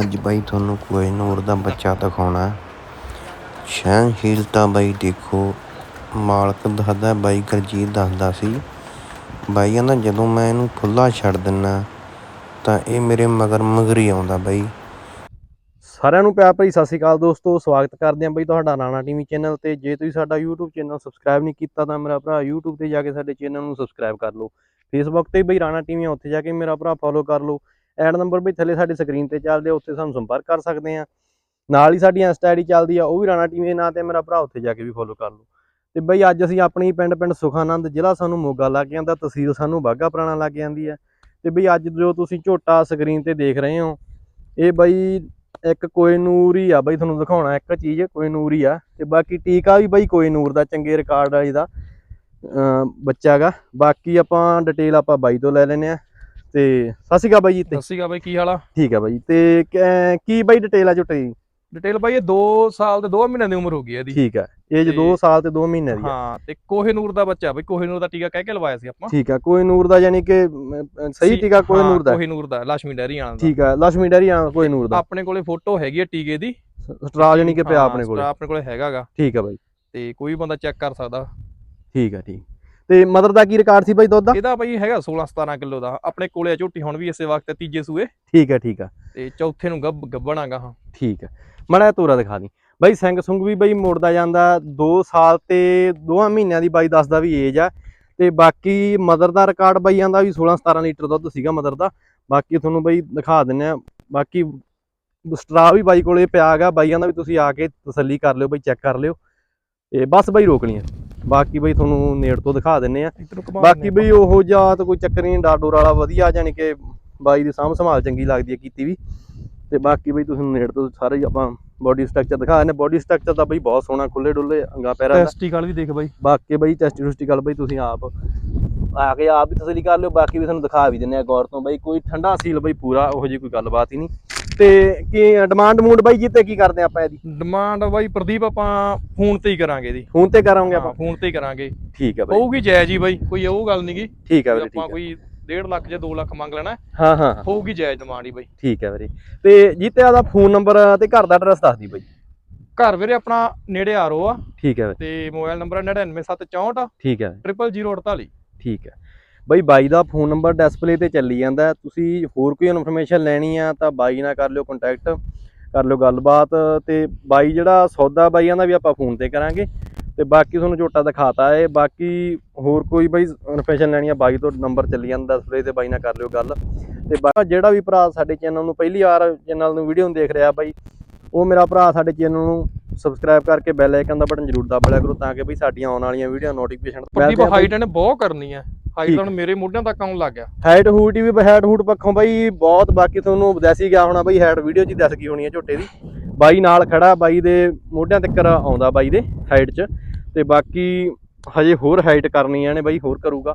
ਅੱਜ ਬਾਈ, ਤੁਹਾਨੂੰ ਕੋਈ ਨੂਰ ਦਾ ਬੱਚਾ ਦਿਖਾਉਣਾ। ਸਹਿਣਸ਼ੀਲਤਾ ਬਾਈ ਦੇਖੋ, ਮਾਲਕ ਦੱਸਦਾ, ਬਾਈ ਗੁਰਜੀਤ ਦੱਸਦਾ ਸੀ। ਬਾਈ ਕਹਿੰਦਾ, ਜਦੋਂ ਮੈਂ ਇਹਨੂੰ ਖੁੱਲਾ ਛੱਡ ਦਿੰਨਾ, ਤਾਂ ਇਹ ਮੇਰੇ ਮਗਰ ਮਗਰ ਹੀ ਆਉਂਦਾ ਬਾਈ। ਸਾਰਿਆਂ ਨੂੰ ਪਿਆਰ ਭਰੀ ਸਤਿ ਸ਼੍ਰੀ ਅਕਾਲ ਦੋਸਤੋ, ਸਵਾਗਤ ਕਰਦੇ ਹਾਂ ਬਈ ਤੁਹਾਡਾ ਰਾਣਾ ਟੀਵੀ ਚੈਨਲ ਤੇ। ਜੇ ਤੁਸੀਂ ਸਾਡਾ YouTube ਚੈਨਲ ਸਬਸਕ੍ਰਾਈਬ ਨਹੀਂ ਕੀਤਾ, ਤਾਂ ਮੇਰਾ ਭਰਾ YouTube ਤੇ ਜਾ ਕੇ ਸਾਡੇ ਚੈਨਲ ਨੂੰ ਸਬਸਕ੍ਰਾਈਬ ਕਰ ਲਓ। Facebook ਤੇ ਬਈ ਰਾਣਾ ਟੀਵੀ ਆ, ਉੱਥੇ ਜਾ ਕੇ ਮੇਰਾ ਭਰਾ ਫੋਲੋ ਕਰ ਲਓ। ਐਡ ਨੰਬਰ ਵੀ ਥੱਲੇ ਸਾਡੀ ਸਕਰੀਨ ਤੇ ਚੱਲਦੇ ਆ, ਉੱਥੇ ਸਾਨੂੰ ਸੰਪਰਕ ਕਰ ਸਕਦੇ ਆ। ਨਾਲ ਹੀ ਸਾਡੀ ਇੰਸਟਾ ਆਈਡੀ ਚੱਲਦੀ ਆ, ਉਹ ਵੀ ਰਾਣਾ ਟੀਵੀ ਦੇ ਨਾਂ ਤੇ ਮੇਰਾ ਭਰਾ ਉੱਥੇ ਜਾ ਕੇ ਵੀ ਫੋਲੋ ਕਰ ਲਓ। ਤੇ ਬਈ ਅੱਜ ਅਸੀਂ ਆਪਣੀ ਪਿੰਡ ਪਿੰਡ ਸੁਖਾਨੰਦ ਜ਼ਿਲ੍ਹਾ ਸਾਨੂੰ ਮੋਗਾ ਲੱਗ ਜਾਂਦਾ, ਤਹਿਸੀਲ ਸਾਨੂੰ ਬਾਗਾ ਪੁਰਾਣਾ ਲੱਗ ਜਾਂਦੀ ਹੈ ਤੇ ਬਈ ਅੱਜ ਜੋ ਤੁਸੀਂ ਝੋਟਾ ਸਕਰੀਨ ਤੇ ਦੇਖ ਰਹੇ ਹੋ, ਇਹ ਬਈ ਇੱਕ ਕੋਇਨੂਰ ਹੀ ਆ। ਬਈ ਤੁਹਾਨੂੰ ਦਿਖਾਉਣਾ ਇੱਕ ਚੀਜ਼, ਕੋਇਨੂਰ ਹੀ ਆ। ਤੇ ਬਾਕੀ ਟੀਕਾ ਵੀ ਬਈ ਕੋਇਨੂਰ ਦਾ, ਚੰਗੇ ਰਿਕਾਰਡ ਵਾਲੀ ਦਾ ਬੱਚਾ ਹੈਗਾ ਬਾਕੀ ਆਪਾਂ ਡਿਟੇਲ ਆਪਾਂ ਬਾਈ ਤੋਂ ਲੈ ਲੈਨੇ ਆ। ਤੇ ਸਤਿ ਸ਼੍ਰੀ ਅਕਾਲ ਬਾਈ ਜੀ ਤੇ। ਸਤਿ ਸ਼੍ਰੀ ਅਕਾਲ ਬਾਈ ਕੀ ਹਾਲ ਆ? ਠੀਕ ਆ ਬਾਈ। ਤੇ ਕੀ ਬਾਈ ਡਿਟੇਲ ਆ ਝੋਟੇ ਦੀ ਡਿਟੇਲ ਬਾਈ ਇਹ 2 ਸਾਲ ਤੇ 2 ਮਹੀਨਿਆਂ ਦੀ ਉਮਰ ਹੋ ਗਈ ਇਹਦੀ। ਠੀਕ ਆ ਇਹ ਜ 2 ਸਾਲ ਤੇ 2 ਮਹੀਨੇ ਦੀ ਹਾਂ ਤੇ ਕੋਹੇਨੂਰ ਦਾ ਬੱਚਾ ਬਾਈ ਕੋਹੇਨੂਰ ਦਾ ਟੀਕਾ ਕਹਿ ਕੇ ਲਵਾਇਆ ਸੀ ਆਪਾਂ। ਠੀਕ ਆ ਕੋਹੇਨੂਰ ਦਾ ਯਾਨੀ ਕਿ ਸਹੀ ਟੀਕਾ ਕੋਹੇਨੂਰ ਦਾ। ਕੋਹੇਨੂਰ ਦਾ ਲక్ష్ਮੀ ਡੈਰੀ ਆਣ ਦਾ। ਠੀਕ ਆ ਲక్ష్ਮੀ ਡੈਰੀ ਆਣ ਕੋਹੇਨੂਰ ਦਾ। ਆਪਣੇ ਕੋਲੇ ਫੋਟੋ ਹੈਗੀ ਆ ਟੀਕੇ ਦੀ। ਸਟਰਾਲ ਯਾਨੀ ਕਿ ਪਿਆ ਆਪਣੇ ਕੋਲੇ। ਆਪਣੇ ਕੋਲੇ ਹੈਗਾਗਾ। ਠੀਕ ਆ ਬਾਈ। ਤੇ ਕੋਈ ਬੰਦਾ ਚੈੱਕ ਕਰ ਸਕਦਾ। ਠੀਕ ਆ ਠੀਕ। ਤੇ ਮਦਰ ਦਾ ਕੀ ਰਿਕਾਰਡ ਸੀ ਬਾਈ ਦੁੱਧ ਦਾ? ਇਹਦਾ ਬਾਈ ਹੈਗਾ 16 17 ਕਿਲੋ ਦਾ। ਆਪਣੇ ਕੋਲੇ ਝੋਟੀ ਹੁਣ ਵੀ ਇਸੇ ਵਕਤ ਤੀਜੇ ਸੂਏ। ਠੀਕ ਆ ਠੀਕ ਆ। ਤੇ ਚੌਥੇ ਨੂੰ ਗੱਬ ਗੱਬਣਾਗਾ ਹਾਂ। ਠੀਕ ਹੈ ਮੜਾ ਤੋਰਾ ਦਿਖਾ ਦੀ। ਬਾਈ ਸਿੰਘ ਸੁੰਗ ਵੀ ਬਾਈ ਮੋੜਦਾ ਜਾਂਦਾ 2 ਸਾਲ ਤੇ 2 ਮਹੀਨਿਆਂ ਦੀ ਬਾਈ ਦੱਸਦਾ ਵੀ ਏਜ ਆ। ਤੇ ਬਾਕੀ ਮਦਰ ਦਾ ਰਿਕਾਰਡ ਬਾਈ ਆਂਦਾ ਵੀ 16 17 ਲੀਟਰ ਦੁੱਧ ਸੀਗਾ ਮਦਰ ਦਾ। ਬਾਕੀ ਤੁਹਾਨੂੰ ਬਾਈ ਦਿਖਾ ਦਿੰਨੇ ਆ। ਬਾਕੀ ਸਟਰਾ ਵੀ ਬਾਈ ਕੋਲੇ ਪਿਆ ਹੈਗਾ। ਬਾਈ ਆਂਦਾ ਵੀ ਤੁਸੀਂ ਆ ਕੇ ਤਸੱਲੀ ਕਰ ਲਿਓ ਬਾਈ ਚੈੱਕ ਕਰ ਲਿਓ। ਤੇ ਬਸ ਬਾਈ ਰੋਕਣੀ ਆ ਬਾਕੀ ਬਾਈ ਤੁਹਾਨੂੰ ਨੇੜ ਤੋਂ ਦਿਖਾ ਦਿੰਨੇ ਆ। ਬਾਕੀ ਬਈ ਉਹੋ ਜਿਹਾ ਤਾਂ ਕੋਈ ਚੱਕਰ ਨਹੀਂ ਡਾਡੋਰ ਵਾਲਾ ਵਧੀਆ ਜਾਨੀ ਕਿ ਬਾਈ ਦੀ ਸਾਂਭ ਸੰਭਾਲ ਚੰਗੀ ਲੱਗਦੀ ਹੈ ਕੀਤੀ ਵੀ। ਤੇ ਬਾਕੀ ਬਈ ਤੁਸੀਂ ਨੇੜ ਤੋਂ ਸਾਰੇ ਆਪਾਂ ਬੋਡੀ ਸਟਰਕਚਰ ਦਿਖਾ ਨੇ ਬੋਡੀ ਸਟਰਕਚਰ ਤਾਂ ਬਈ ਬਹੁਤ ਸੋਹਣਾ ਖੁੱਲੇ ਡੁੱਲੇ ਅੰਗਾ ਪੈਰਾਂ ਦਾ। ਟੈਸਟੀਕਲ ਵੀ ਦੇਖ ਬਾਈ। ਬਾਕੀ ਬਈ ਟੈਸਟਿਸਟਿਕਲ ਬਈ ਤੁਸੀਂ ਆਪ ਆ ਕੇ ਆਪ ਵੀ ਤਸੱਲੀ ਕਰ ਲਿਓ। ਬਾਕੀ ਵੀ ਤੁਹਾਨੂੰ ਦਿਖਾ ਵੀ ਦਿੰਨੇ ਆ ਗੌਰ ਤੋਂ। ਬਈ ਕੋਈ ਠੰਡਾ ਸੀਲ ਬਈ ਪੂਰਾ ਉਹੋ ਜਿਹੀ ਕੋਈ ਗੱਲਬਾਤ ਹੀ ਨਹੀਂ। ਤੇ ਕੀ ਡਿਮਾਂਡ ਮੂਡ ਬਈ ਜਿੱਤੇ ਕੀ ਕਰਦੇ ਆਪਾਂ ਇਹਦੀ? ਡਿਮਾਂਡ ਬਾਈ ਪ੍ਰਦੀਪ ਆਪਾਂ ਫੋਨ ਤੇ ਹੀ ਕਰਾਂਗੇ ਇਹਦੀ। ਫੋਨ ਤੇ ਕਰਾਂਗੇ ਆਪਾਂ? ਫੋਨ ਤੇ ਹੀ ਕਰਾਂਗੇ। ਠੀਕ ਹੈ ਬਈ। ਹੋਊਗੀ ਜਾਇਜ਼ ਹੀ ਬਾਈ ਕੋਈ ਉਹ ਗੱਲ ਨਹੀਂਗੀ ਠੀਕ ਹੈ ਵੀਰੇ ਆਪਾਂ ਕੋਈ 1.5 ਲੱਖ ਜਾਂ 2 ਲੱਖ ਮੰਗ ਲੈਣਾ। ਹਾਂ ਹਾਂ ਹੋਊਗੀ ਜਾਇਜ਼ ਡਿਮਾਂਡ ਹੀ ਬਾਈ। ਠੀਕ ਹੈ ਵੀਰੇ। ਤੇ ਜਿੱਤੇ ਆਦਾ ਫੋਨ ਨੰਬਰ ਤੇ ਘਰ ਦਾ ਐਡਰੈਸ ਦੱਸ ਦੀ ਬਈ। ਘਰ ਵੀਰੇ ਆਪਣਾ ਨੇੜੇ ਆਰੋ ਆ। ਠੀਕ ਹੈ ਤੇ ਮੋਬਾਈਲ ਨੰਬਰ 99764 ਠੀਕ ਹੈ 00048 ਠੀਕ ਹੈ ਬਈ ਬਾਈ ਦਾ ਫੋਨ ਨੰਬਰ ਡਿਸਪਲੇ ਤੇ ਚੱਲੀ ਜਾਂਦਾ ਹੈ। ਤੁਸੀਂ ਹੋਰ ਕੋਈ ਇਨਫੋਰਮੇਸ਼ਨ ਲੈਣੀ ਆ ਤਾਂ ਬਾਈ ਨਾਲ ਕਰ ਲਿਓ ਕੰਟੈਕਟ ਕਰ ਲਿਓ ਗੱਲਬਾਤ ਤੇ ਬਾਈ ਜਿਹੜਾ ਸੌਦਾ ਬਾਈਆਂ ਦਾ ਵੀ ਆਪਾਂ ਫੋਨ ਤੇ ਕਰਾਂਗੇ। ਤੇ ਬਾਕੀ ਤੁਹਾਨੂੰ ਝੋਟਾ ਦਿਖਾਤਾ ਹੈ ਬਾਕੀ ਹੋਰ ਕੋਈ ਬਾਈ ਇਨਫੋਰਮੇਸ਼ਨ ਲੈਣੀ ਆ ਬਾਈ ਤੋਂ ਨੰਬਰ ਚੱਲੀ ਜਾਂਦਾ ਡਿਸਪਲੇ ਤੇ ਬਾਈ ਨਾਲ ਕਰ ਲਿਓ ਗੱਲ। ਤੇ ਜਿਹੜਾ ਵੀ ਭਰਾ ਸਾਡੇ ਚੈਨਲ ਨੂੰ ਪਹਿਲੀ ਵਾਰ ਚੈਨਲ ਨੂੰ ਵੀਡੀਓ ਨੂੰ ਦੇਖ ਰਿਹਾ ਬਾਈ ਉਹ ਮੇਰਾ ਭਰਾ ਸਾਡੇ ਚੈਨਲ ਨੂੰ ਸਬਸਕ੍ਰਾਈਬ ਕਰਕੇ ਬੈਲ ਆਈਕਨ ਦਾ ਬਟਨ ਜ਼ਰੂਰ ਦਬਾ ਲਿਆ ਕਰੋ ਤਾਂ ਕਿ ਬਈ ਸਾਡੀਆਂ ਆਉਣ ਵਾਲੀਆਂ ਵੀਡੀਓ ਨੋਟੀਫਿਕੇਸ਼ਨ ਪ੍ਰਦੀਪ ਹਾਈਟ ਇਹਨੇ ਬਹੁਤ ਕਰਨੀ ਆ। ਹਾਈਟ ਤਾਂ ਮੇਰੇ ਮੋਢਿਆਂ ਤੱਕ ਆਉਣ ਲੱਗ ਗਿਆ। ਹੈਡ ਹੂਟ ਵੀ ਹੈਡ ਹੂਟ ਪੱਖੋਂ ਬਾਈ ਬਹੁਤ ਬਾਕੀ ਤੁਹਾਨੂੰ ਦੱਸ ਹੀ ਗਿਆ ਹੋਣਾ ਬਾਈ ਹੈਡ ਵੀਡੀਓ 'ਚ ਦੱਸ ਗਈ ਹੋਣੀ ਹੈ ਝੋਟੇ ਦੀ। ਬਾਈ ਨਾਲ ਖੜਾ ਬਾਈ ਦੇ ਮੋਢਿਆਂ ਤੱਕ ਆਉਂਦਾ ਬਾਈ ਦੇ ਹਾਈਟ 'ਚ। ਤੇ ਬਾਕੀ ਹਜੇ ਹੋਰ ਹਾਈਟ ਕਰਨੀ ਆ ਨੇ ਬਾਈ ਹੋਰ ਕਰੂਗਾ।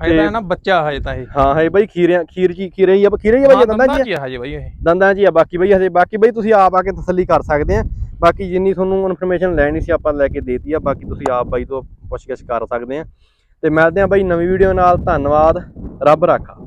ਹਾਈਟ ਤਾਂ ਨਾ ਬੱਚਾ ਹਜੇ ਤਾਂ ਇਹ। ਹਾਂ ਹੈ ਬਾਈ ਖੀਰਿਆਂ ਖੀਰ ਜੀ ਖੀਰੇ ਹੀ ਆ ਖੀਰੇ ਹੀ ਆ ਬਾਈ ਦੰਦਾਂ ਆ? ਹਜੇ ਬਾਈ ਇਹ। ਦੰਦਾਂ ਹੀ ਆ ਬਾਕੀ ਬਾਈ ਹਜੇ ਬਾਕੀ ਬਾਈ ਤੁਸੀਂ ਆਪ ਆ ਕੇ ਤਸੱਲੀ ਕਰ ਸਕਦੇ ਆ। ਬਾਕੀ ਜਿੰਨੀ ਤੁਹਾਨੂੰ ਇਨਫੋਰਮੇਸ਼ਨ ਲੈਣੀ ਸੀ ਆਪਾਂ ਲੈ ਕੇ ਦੇਤੀ ਆ ਬਾਕੀ ਤੁਸੀਂ ਆਪ ਬਾਈ ਤੋਂ ਪੁੱਛਗਿੱਛ ਕਰ ਸਕਦੇ ਆ। ਤੇ ਮਿਲਦੇ ਆ ਬਾਈ ਨਵੀਂ ਵੀਡੀਓ ਨਾਲ ਧੰਨਵਾਦ ਰੱਬ ਰਾਖਾ।